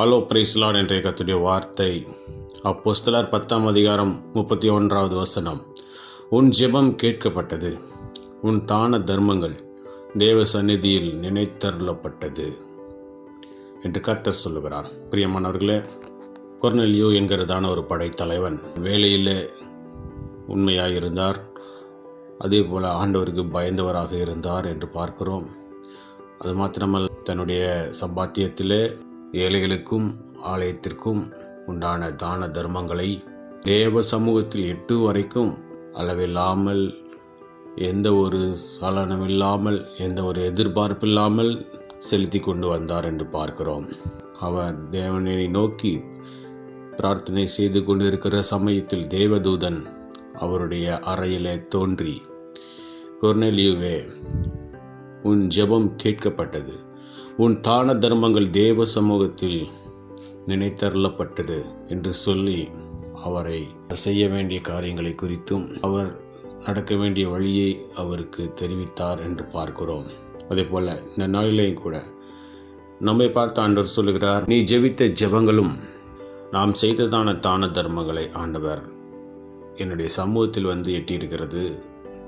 ஆலோ பிரைஸ்லாட் என்ற கத்துடைய வார்த்தை. அப்போஸ்தலர் பத்தாம் அதிகாரம் முப்பத்தி ஒன்றாவது வசனம். உன் ஜெபம் கேட்கப்பட்டது உன் தான தர்மங்கள் தேவ சந்நிதியில் நினைத்தருளப்பட்டது என்று கர்த்தர் சொல்லுகிறார். பிரியமானவர்களே கொர்னெலியோ என்கிறதான ஒரு படைத்தலைவன் வேலையிலே உண்மையாக இருந்தார் அதே போல் ஆண்டவருக்கு பயந்தவராக இருந்தார் என்று பார்க்கிறோம். அது மாத்திரமல்ல தன்னுடைய சம்பாத்தியத்திலே ஏழைகளுக்கும் ஆலயத்திற்கும் உண்டான தான தர்மங்களை தேவ சமூகத்தில் எட்டு வரைக்கும் அளவில்லாமல் எந்த ஒரு சலனமில்லாமல் எந்த ஒரு எதிர்பார்ப்பில்லாமல் செலுத்தி கொண்டு வந்தார் என்று பார்க்கிறோம். அவர் தேவனை நோக்கி பிரார்த்தனை செய்து கொண்டிருக்கிற சமயத்தில் தேவதூதன் அவருடைய அறையிலே தோன்றி கொர்னெலியுவே உன் ஜெபம் கேட்கப்பட்டது. உன் தான தர்மங்கள் தேவ சமூகத்தில் நினைத்தருளப்பட்டது என்று சொல்லி அவரை செய்ய வேண்டிய காரியங்களை குறித்தும் அவர் நடக்க வேண்டிய வழியை அவருக்கு தெரிவித்தார் என்று பார்க்கிறோம். அதே போல இந்த நாளிலேயும் கூட நம்மை பார்த்து ஆண்டவர் சொல்லுகிறார் நீ ஜெபித்த ஜெபங்களும் நாம் செய்ததான தான தர்மங்களை ஆண்டவர் என்னுடைய சமூகத்தில் வந்து எட்டியிருக்கிறது.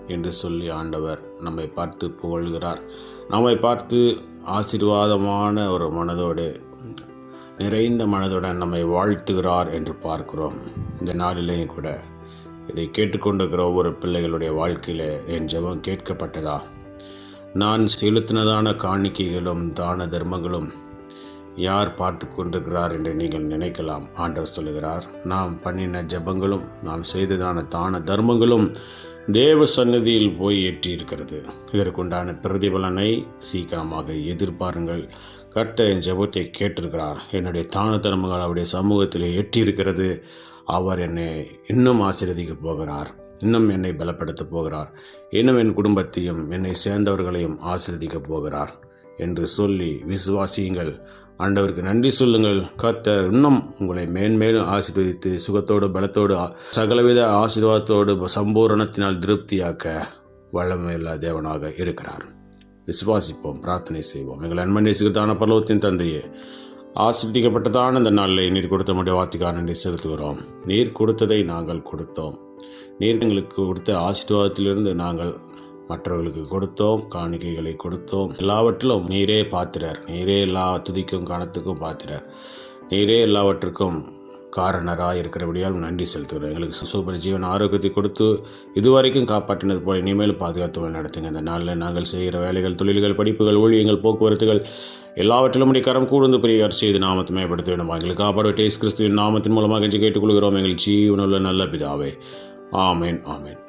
என்று சொல்லி ஆண்டவர் நம்மை பார்த்து புகழ்கிறார். நம்மை பார்த்து ஆசீர்வாதமான ஒரு மனதோடு நிறைந்த மனதுடன் நம்மை வாழ்த்துகிறார் என்று பார்க்கிறோம். இந்த நாளிலேயும் கூட இதை கேட்டுக்கொண்டிருக்கிற ஒவ்வொரு பிள்ளைகளுடைய வாழ்க்கையில் என் ஜெபம் கேட்கப்பட்டதா? நான் செலுத்தினதான காணிக்கைகளும் தான தர்மங்களும் யார் பார்த்து கொண்டிருக்கிறார் என்று நீங்கள் நினைக்கலாம் ஆண்டவர் சொல்லுகிறார். நாம் பண்ணின ஜெபங்களும் நாம் செய்ததான தான தர்மங்களும் தேவ சந்நிதியில் போய் ஏற்றியிருக்கிறது. இதற்குண்டான பிரதிபலனை சீக்கிரமாக எதிர்பாருங்கள். கர்த்தர் என் ஜெபத்தை கேட்டிருக்கிறார். என்னுடைய தான தர்மங்கள் அவருடைய சமூகத்தில் எட்டியிருக்கிறது அவர் என்னை இன்னும் ஆசீர்வதிக்க போகிறார். இன்னும் என்னை பலப்படுத்த போகிறார். இன்னும் என் குடும்பத்தையும் என்னை சேர்ந்தவர்களையும் ஆசீர்வதிக்க போகிறார் என்று சொல்லி விசுவாசியுங்கள். ஆண்டவருக்கு நன்றி சொல்லுங்கள். கர்த்தர் இன்னும் உங்களை மேன்மேலும் ஆசீர்வதித்து சுகத்தோடு பலத்தோடு சகலவித ஆசீர்வாதத்தோடு சம்பூரணத்தினால் திருப்தியாக்க வல்லமையுள்ள தேவனாக இருக்கிறார். விசுவாசிப்போம் பிரார்த்தனை செய்வோம். எங்கள் அன்பன் நேசிக்கத்தான பரலோகத்தின் தந்தையே ஆசிர்வதிக்கப்பட்டதான இந்த நாளில் நீர் கொடுத்த முடிய வார்த்தைக்காக நன்றி செலுத்துகிறோம். நீர் கொடுத்ததை நாங்கள் கொடுத்தோம். நீர் எங்களுக்கு கொடுத்த ஆசீர்வாதத்திலிருந்து நாங்கள் மற்றவர்களுக்கு கொடுத்தோம் காணிக்கைகளை கொடுத்தோம். எல்லாவற்றிலும் நீரே பாத்திரர். நீரே எல்லா துதிக்கும் கணத்துக்கும் பாத்திரர். நீரே எல்லாவற்றுக்கும் காரணராக இருக்கிறபடியால் நன்றி செலுத்துகிறோம். எங்களுக்கு சூப்பர் ஜீவன் ஆரோக்கியத்தை கொடுத்து இதுவரைக்கும் காப்பாற்றினது போல இனிமேல் பாதுகாத்து நடத்துங்க. இந்த நாளில் நாங்கள் செய்கிற வேலைகள் தொழில்கள் படிப்புகள் ஊழியங்கள் போக்குவரத்துகள் எல்லாவற்றிலும் உடைய கரம் கூர்ந்து பெரியார். செய்து நாமத்தை மேம்படுத்த வேண்டும்? எங்களுக்கு காப்பாடு டேஸ் கிறிஸ்துவின் நாமத்தின் மூலமாக கேட்டுக்கொள்கிறோம். எங்கள் ஜீவனுள்ள நல்ல பிதாவே. ஆமேன் ஆமேன்.